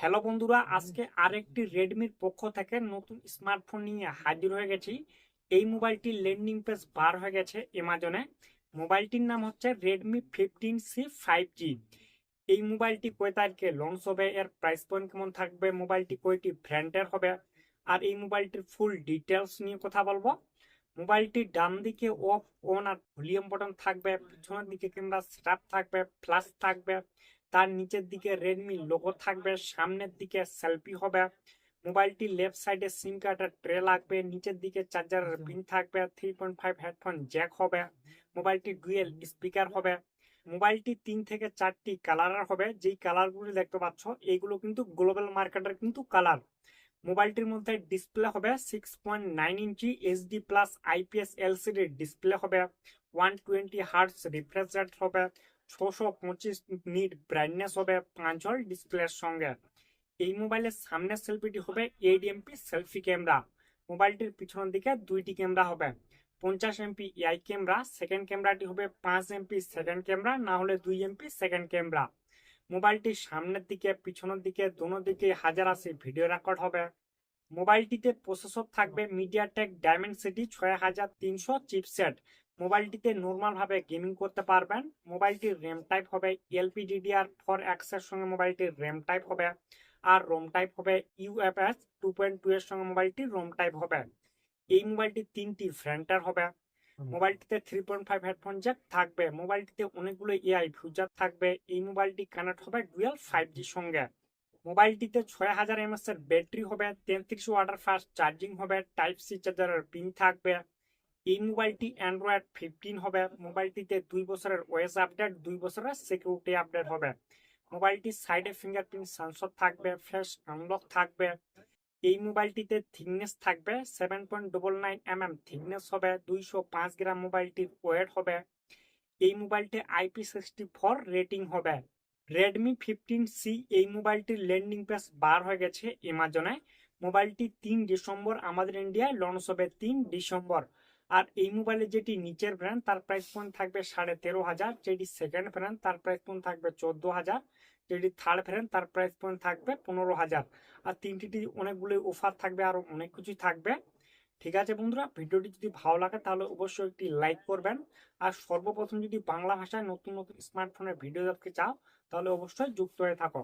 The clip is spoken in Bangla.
হ্যালো বন্ধুরা আজকে আরেকটি রেডমির পক্ষ থেকে নতুন স্মার্টফোন নিয়ে হাজির হয়ে গেছি। এই মোবাইলটির ল্যান্ডিং পেজ বার হয়ে গেছে অ্যামাজনে মোবাইলটির নাম হচ্ছে Redmi fifteen C five G এই মোবাইলটি কয় তারিখে লঞ্চ হবে এর প্রাইস পয়েন্ট কেমন থাকবে মোবাইলটি কয়টি ব্র্যান্ডের হবে আর এই মোবাইলটির ফুল ডিটেলস নিয়ে কথা বলব। মোবাইলটির ডান দিকে অফ অন আর ভলিউম বটন থাকবে পিছনের দিকে ক্যামেরা সেটআপ থাকবে ফ্ল্যাশ থাকবে। তার নিচের দিকে রেডমি লোগো থাকবে, সামনের দিকে সেলফি হবে মোবাইলটি লেফট সাইডে সিম কার্ডের ট্রে লাগবে, নিচের দিকে চার্জারের পিন থাকবে three point five headphone jack হবে মোবাইলটি ডুয়েল স্পিকার হবে মোবাইলটি তিন থেকে চারটি কালারের হবে, যেই কালারগুলি দেখতে পাচ্ছ এইগুলো কিন্তু গ্লোবাল মার্কেটের কিন্তু কালার মোবাইলটির মধ্যে ডিসপ্লে হবে six point nine inch HD plus IPS LCD display হবে one twenty hertz refresh rate হবে ছশো পঁচিশ নিট ব্রাইটনেস হবে পাঁচ হল ডিসপ্লের সঙ্গে। এই মোবাইলের সামনের সেলফিটি হবে এইট এমপি সেলফি ক্যামেরা মোবাইলটির পিছনের দিকে দুইটি ক্যামেরা হবে। পঞ্চাশ এমপি এআই ক্যামেরা সেকেন্ড ক্যামেরাটি হবে পাঁচ এমপি সেকেন্ড ক্যামেরা না হলে দুই এমপি সেকেন্ড ক্যামেরা মোবাইলটির সামনের দিকে, পিছনের দিকে দোনো দিকে হাজার আশি ভিডিও রেকর্ড হবে। মোবাইলটিতে প্রসেসর থাকবে মিডিয়াটেক ডায়মেন্সিটি ছয় হাজার তিনশো চিপসেট মোবাইলটিতে নর্মাল ভাবে গেমিং করতে পারবেন। মোবাইলটির র্যাম টাইপ হবে এলপিডিডিআর ফোর এক্সের সঙ্গে মোবাইলটির র্যাম টাইপ হবে আর রোম টাইপ হবে ইউএফএস টু পয়েন্ট টু এর সঙ্গে মোবাইলটির রোম টাইপ হবে। এই মোবাইলটি তিনটি ফ্রেন্টার হবে। মোবাইলটিতে three point five headphone jack থাকবে। মোবাইলটিতে অনেকগুলো এআই ফিউচার থাকবে। এই মোবাইলটি কানেক্ট হবে ডুয়েল ফাইভ জির সঙ্গে। মোবাইলটিতে ছয় হাজার এমএস এর ব্যাটারি হবে তেত্রিশ ওয়াটার ফাস্ট চার্জিং হবে টাইপ সি চার্জারের পিন থাকবে। এই মোবাইলটি অ্যান্ড্রয়েড ফিফটিন হবে। মোবাইলটিতে দুই বছরের ওয়েস আপডেট দুই বছরের সিকিউরিটি আপডেট হবে। মোবাইলটির সাইডে ফিঙ্গারপ্রিন্ট সেন্সর থাকবে ফ্রেশ আনলক থাকবে। এই মোবাইলটিতে থিকনেস থাকবে seven point double nine M M thickness হবে, দুইশো পাঁচ গ্রাম মোবাইলটির ওয়েট হবে। এই মোবাইলটি আইপি সিক্সটি ফোর রেটিং হবে। রেডমি ফিফটিন সি এই মোবাইলটির ল্যান্ডিং পেজ বার হয়ে গেছে অ্যামাজনে মোবাইলটি তিন ডিসেম্বর আমাদের ইন্ডিয়ায় লঞ্চ হবে, তিন ডিসেম্বর। আর এই মোবাইলের যেটি নিচের ব্র্যান্ড তার প্রাইস পয়েন্ট থাকবে সাড়ে তেরো হাজার, যেটি সেকেন্ড ব্র্যান্ড তার প্রাইস পয়েন্ট থাকবে চোদ্দ হাজার, যেটি থার্ড ব্র্যান্ড তার প্রাইস পয়েন্ট থাকবে পনেরো হাজার। আর তিনটিতে অনেকগুলো অফার থাকবে, আরও অনেক কিছুই থাকবে। ঠিক আছে বন্ধুরা, ভিডিওটি যদি ভালো লাগে তাহলে অবশ্যই একটি লাইক করবেন। আর সর্বপ্রথম যদি বাংলা ভাষায় নতুন নতুন স্মার্টফোনের ভিডিও দেখতে চাও, তাহলে অবশ্যই যুক্ত হয়ে থাকো।